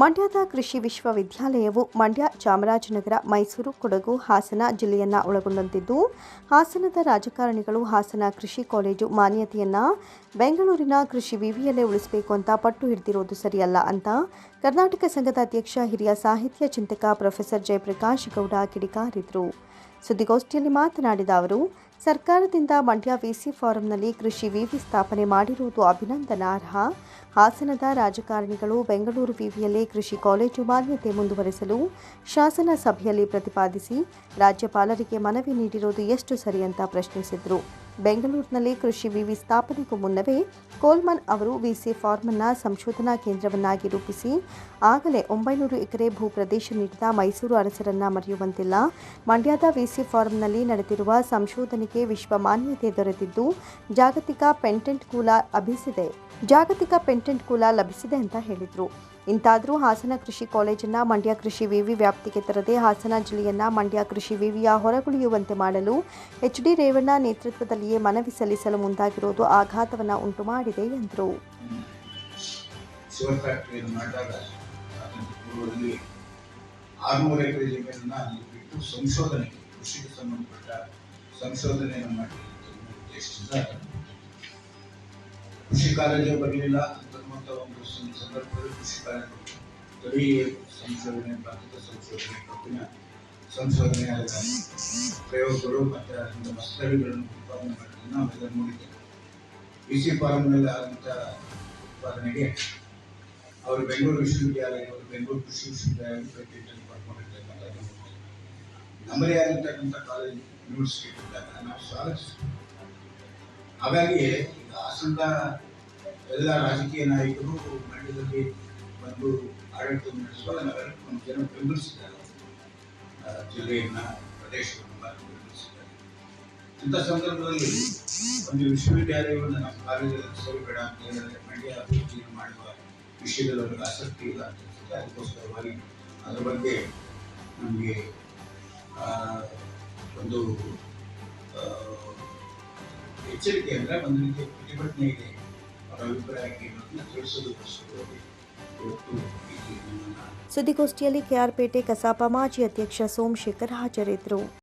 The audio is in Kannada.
ಮಂಡ್ಯದ ಕೃಷಿ ವಿಶ್ವವಿದ್ಯಾಲಯವು ಮಂಡ್ಯ ಚಾಮರಾಜನಗರ, ಮೈಸೂರು, ಕೊಡಗು, ಹಾಸನ ಜಿಲ್ಲೆಯನ್ನ ಒಳಗೊಂಡಂತಿದ್ದು, ಹಾಸನದ ರಾಜಕಾರಣಿಗಳು ಹಾಸನ ಕೃಷಿ ಕಾಲೇಜು ಮಾನ್ಯತೆಯನ್ನ ಬೆಂಗಳೂರಿನ ಕೃಷಿ ವಿವಿಯಲ್ಲೇ ಉಳಿಸಬೇಕು ಅಂತ ಪಟ್ಟು ಹಿಡಿದಿರೋದು ಸರಿಯಲ್ಲ ಅಂತ ಕರ್ನಾಟಕ ಸಂಘದ ಅಧ್ಯಕ್ಷ, ಹಿರಿಯ ಸಾಹಿತ್ಯ ಚಿಂತಕ ಪ್ರೊಫೆಸರ್ ಜಯಪ್ರಕಾಶ್ ಗೌಡ ಕಿಡಿಕಾರಿದ್ರು. ಸುದ್ದಿಗೋಷ್ಠಿಯಲ್ಲಿ ಮಾತನಾಡಿದ ಅವರು ಸರ್ಕಾರದಿಂದ ಮಂಡ್ಯ ವಿಸಿ ಫಾರಂನಲ್ಲಿ ಕೃಷಿ ವಿವಿ ಸ್ಥಾಪನೆ ಮಾಡಿರುವುದು ಅಭಿನಂದನಾರ್ಹ ಹಾಸನದ ರಾಜಕಾರಣಿಗಳು ಬೆಂಗಳೂರು ವಿವಿಯಲ್ಲಿ ಕೃಷಿ ಕಾಲೇಜು ಮಾನ್ಯತೆ ಮುಂದುವರೆಸಲು ಶಾಸನ ಸಭೆಯಲ್ಲಿ ಪ್ರತಿಪಾದಿಸಿ ರಾಜ್ಯಪಾಲರಿಗೆ ಮನವಿ ನೀಡಿರುವುದು ಎಷ್ಟು ಸರಿ ಅಂತ ಪ್ರಶ್ನಿಸಿದರು. ಬೆಂಗಳೂರಿನಲ್ಲಿ ಕೃಷಿ ವಿವಿ ಸ್ಥಾಪನೆಗೂ ಮುನ್ನವೇ ಕೋಲ್ಮನ್ ಅವರು ವಿಸಿ ಫಾರ್ಮನ್ನ ಸಂಶೋಧನಾ ಕೇಂದ್ರವನ್ನಾಗಿ ರೂಪಿಸಿ ಆಗಲೇ ಒಂಬೈನೂರು ಎಕರೆ ಭೂ ಪ್ರದೇಶ ನೀಡಿದ ಮೈಸೂರು ಅರಸರನ್ನ ಮರೆಯುವಂತಿಲ್ಲ. ಮಂಡ್ಯದ ವಿಸಿ ಫಾರ್ಮ್ನಲ್ಲಿ ನಡೆದಿರುವ ಸಂಶೋಧನೆಗೆ ವಿಶ್ವ ಮಾನ್ಯತೆ ದೊರೆತಿದ್ದು ಜಾಗತಿಕ ಪೆಂಟೆಂಟ್ ಕೂಲ ಲಭಿಸಿದೆ. ಜಾಗತಿಕ ಪೆಂಟೆಂಟ್ ಕೂಲ ಲಭಿಸಿದೆ ಅಂತ ಹೇಳಿದರು. ಇಂತಾದರೂ ಹಾಸನ ಕೃಷಿ ಕಾಲೇಜನ್ನು ಮಂಡ್ಯ ಕೃಷಿ ವಿವಿ ವ್ಯಾಪ್ತಿಗೆ ತರದೆ ಹಾಸನ ಜಿಲ್ಲೆಯನ್ನ ಮಂಡ್ಯ ಕೃಷಿ ವಿವಿಯ ಹೊರಗುಳಿಯುವಂತೆ ಮಾಡಲು ಎಚ್ ಡಿ ರೇವಣ್ಣ ನೇತೃತ್ವದಲ್ಲಿಯೇ ಮನವಿ ಸಲ್ಲಿಸಲು ಮುಂದಾಗಿರುವುದು ಆಘಾತವನ್ನು ಉಂಟು ಮಾಡಿದೆ ಎಂದರು. ಕೃಷಿ ಕಾಲೇಜು ಬರಲಿಲ್ಲ. ತಳಿ ಸಂಶೋಧನೆ ಪ್ರಾಥಮಿಕ ಸಂಶೋಧನೆ ಕಬ್ಬಿನ ಸಂಶೋಧನೆ ಪ್ರಯೋಗಗಳು ಮತ್ತು ಅದರಿಂದ ಮಸ್ತಳಿಗಳನ್ನು ಉತ್ಪಾದನೆ ಮಾಡೋದನ್ನು ನಾವೆಲ್ಲ ನೋಡಿದ್ದೇವೆ ಸಿ ಫಾರ್ಮ್ನಲ್ಲಿ ಆದಂಥ ಉತ್ಪಾದನೆಗೆ ಅವರು ಬೆಂಗಳೂರು ವಿಶ್ವವಿದ್ಯಾಲಯವರು ಬೆಂಗಳೂರು ಕೃಷಿ ವಿಶ್ವವಿದ್ಯಾಲಯ ಪೇಟೆಂಟ್ ಪಡ್ಕೊಂಡಿರ್ತಕ್ಕಂಥದ್ದು ನಮ್ಮದೇ ಆಗಿರ್ತಕ್ಕಂಥ ಕಾಲೇಜ್ ಯೂನಿವರ್ಸಿಟಿ ಇದ್ದಾಗ ನಾವು ಸ್ವಾಗತಿಸ್ತೀವಿ ಹಾಗಾಗಿ ಈಗ ಹಾಸನದ ಎಲ್ಲ ರಾಜಕೀಯ ನಾಯಕರು ಮಂಡ್ಯದಲ್ಲಿ ಬಂದು ಆಡಳಿತ ನಡೆಸುವಾಗ ನಾವೆಲ್ಲರೂ ಒಂದು ಜನ ಬೆಂಬಲಿಸಿದ್ದಾರೆ. ಜಿಲ್ಲೆಯನ್ನು, ಪ್ರದೇಶವನ್ನು ಬೆಂಬಲಿಸಿದ್ದಾರೆ. ಇಂಥ ಸಂದರ್ಭದಲ್ಲಿ ಒಂದು ವಿಶ್ವವಿದ್ಯಾಲಯವನ್ನು ನಮ್ಮ ಕಾಲೇಜಲ್ಲಿ ಸೇರಿಬೇಡ ಅಂತ ಹೇಳಿದ್ರೆ ಮಂಡ್ಯ ಅಭಿವೃದ್ಧಿಯನ್ನು ಮಾಡುವ ವಿಷಯದಲ್ಲಿ ಅವರಿಗೆ ಆಸಕ್ತಿ ಇಲ್ಲ ಅಂತ ಅನ್ಸುತ್ತೆ ಅದಕ್ಕೋಸ್ಕರವಾಗಿ ಅದರ ಬಗ್ಗೆ ನಮಗೆ ಒಂದು ಎಚ್ಚರಿಕೆ ಅಂದರೆ ಒಂದು ರೀತಿಯ ಪ್ರತಿಭಟನೆ ಇದೆ. ಸುದ್ದಿಗೋಷ್ಠಿಯಲ್ಲಿ ಕೆಆರ್ಪೇಟೆ ಕಸಾಪ ಮಾಜಿ ಅಧ್ಯಕ್ಷ ಸೋಮಶೇಖರ್ ಹಾಜರಿದ್ದರು